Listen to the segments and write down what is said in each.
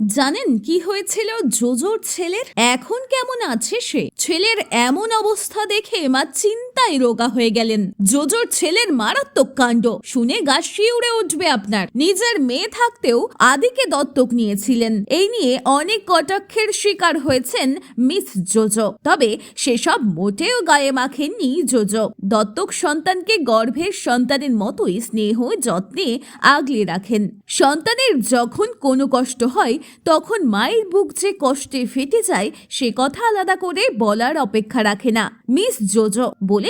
জানেন কি হয়েছিল? জোজোর ছেলের এখন কেমন আছে সে? ছেলের এমন অবস্থা দেখে মা চিন্তায় রোগা হয়ে গেলেন। জোজোর ছেলের মারাত্মক কাণ্ড শুনে গা শিউড়ে উঠবে আপনার। নিজের মেয়ে থাকতেও আদিকে দত্তক নিয়েছিলেন। এই নিয়ে অনেক কটাক্ষের শিকার হয়েছেন মিস জোজো। তবে সেসব মোটেও গায়ে মাখেননি জোজো। দত্তক সন্তানকে গর্ভের সন্তানের মতোই স্নেহ, যত্নে আগলে রাখেন। সন্তানের যখন কোনো কষ্ট হয়, তখন মায়ের বুক যে কষ্টে ফেটে যায়, সে কথা আলাদা করে বলার অপেক্ষা রাখে না। মিস জোজো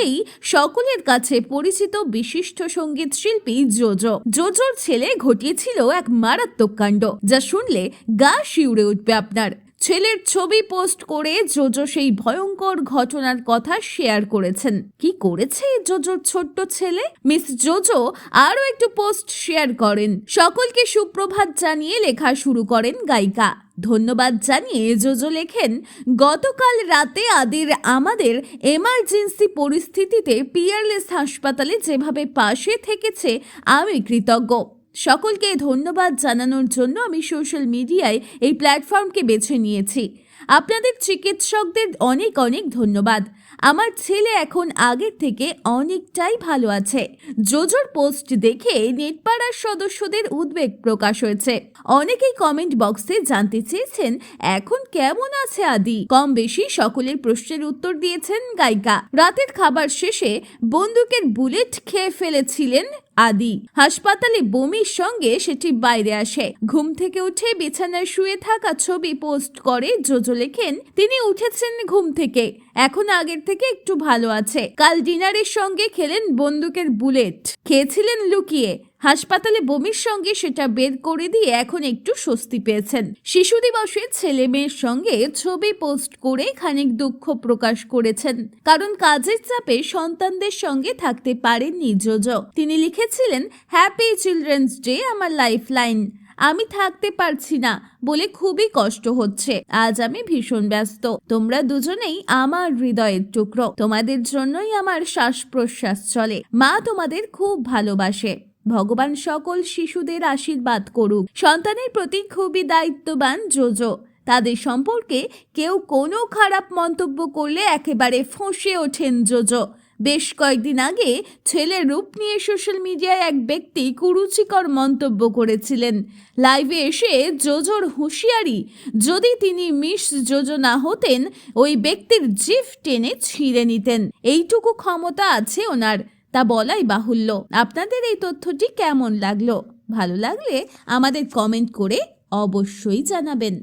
বলেই সকলের কাছে পরিচিত বিশিষ্ট সংগীত শিল্পী জোজো। জোজোর ছেলে ঘটিয়েছিল এক মারাত্মক কাণ্ড, যা শুনলে গা শিউড়ে উঠবে আপনার। ছেলের ছবি পোস্ট করে জোজো সেই ভয়ঙ্কর ঘটনার কথা শেয়ার করেছেন। কি করেছে জোজোর ছোট্ট ছেলে? মিস জোজো আরও একটু পোস্ট শেয়ার করেন। সকলকে সুপ্রভাত জানিয়ে লেখা শুরু করেন গায়িকা। ধন্যবাদ জানিয়ে জোজো লেখেন, গতকাল রাতে আদির আমাদের এমার্জেন্সি পরিস্থিতিতে পিয়ারলেস হাসপাতালে যেভাবে পাশে থেকেছে, আমি কৃতজ্ঞ। সকলকে ধন্যবাদ জানানোর জন্য আমি সোশ্যাল মিডিয়ায় এই প্ল্যাটফর্মকে বেছে নিয়েছি। আপনাদের চিকিৎসকদের অনেক অনেক ধন্যবাদ। আমার ছেলে এখন আগের থেকে অনেকটাই ভালো আছে। জোজোর পোস্ট দেখে নেটপাড়ার সদস্যদের উদ্বেগ প্রকাশ হয়েছে। অনেকেই কমেন্ট বক্সে জানতে চেয়েছেন, এখন কেমন আছে আদি? কম বেশি সকলের প্রশ্নের উত্তর দিয়েছেন গায়িকা। রাতের খাবার শেষে বন্দুকের বুলেট খেয়ে ফেলেছিলেন আদি। হাসপাতালে বমির সঙ্গে সেটি বাইরে আসে। ঘুম থেকে উঠে বিছানায় শুয়ে থাকা ছবি পোস্ট করে জোজো লেখেন, তিনি উঠেছেন ঘুম থেকে। এখন আগের থেকে একটু ভালো আছে। কাল ডিনারের সঙ্গে খেলেন বন্দুকের বুলেট। খেয়েছিলেন লুকিয়ে। হাসপাতালে বমির সঙ্গে সেটা বের করে দিয়ে এখন একটু স্বস্তি পেয়েছেন। শিশু দিবসে ছেলে মেয়ের সঙ্গে ছবি পোস্ট করে খানিক দুঃখ প্রকাশ করেছেন। কারণ কাজের চাপে সন্তানদের সঙ্গে থাকতে পারেননি জোজো। তিনি লিখেছিলেন, হ্যাপি চিলড্রেন্স ডে, আমার লাইফ লাইন আমি থাকতে পারছি না বলে খুবই কষ্ট হচ্ছে। আজ আমি ভীষণ ব্যস্ত। তোমরা দুজনেই আমার হৃদয়ের টুকরো। তোমাদের জন্যই আমার শ্বাস প্রশ্বাস চলে। মা তোমাদের খুব ভালোবাসে। ভগবান সকল শিশুদের আশীর্বাদ করুক। সন্তানের প্রতি খুবই দায়িত্ববান জোজো। তাদের সম্পর্কে কেউ কোনো খারাপ মন্তব্য করলে একেবারে ফোঁসে ওঠেন জোজো। বেশ কয়েকদিন আগে ছেলের রূপ নিয়ে সোশ্যাল মিডিয়ায় এক ব্যক্তি কুরুচিকর মন্তব্য করেছিলেন। লাইভে এসে জোজোর হুঁশিয়ারি, যদি তিনি মিস জোজো না হতেন, ওই ব্যক্তির জিভ টেনে ছিঁড়ে নিতেন। এইটুকু ক্ষমতা আছে ওনার, তা বলাই বাহুল্য। আপনাদের এই তথ্যটি কেমন লাগল? ভালো লাগলে আমাদের কমেন্ট করে অবশ্যই জানাবেন।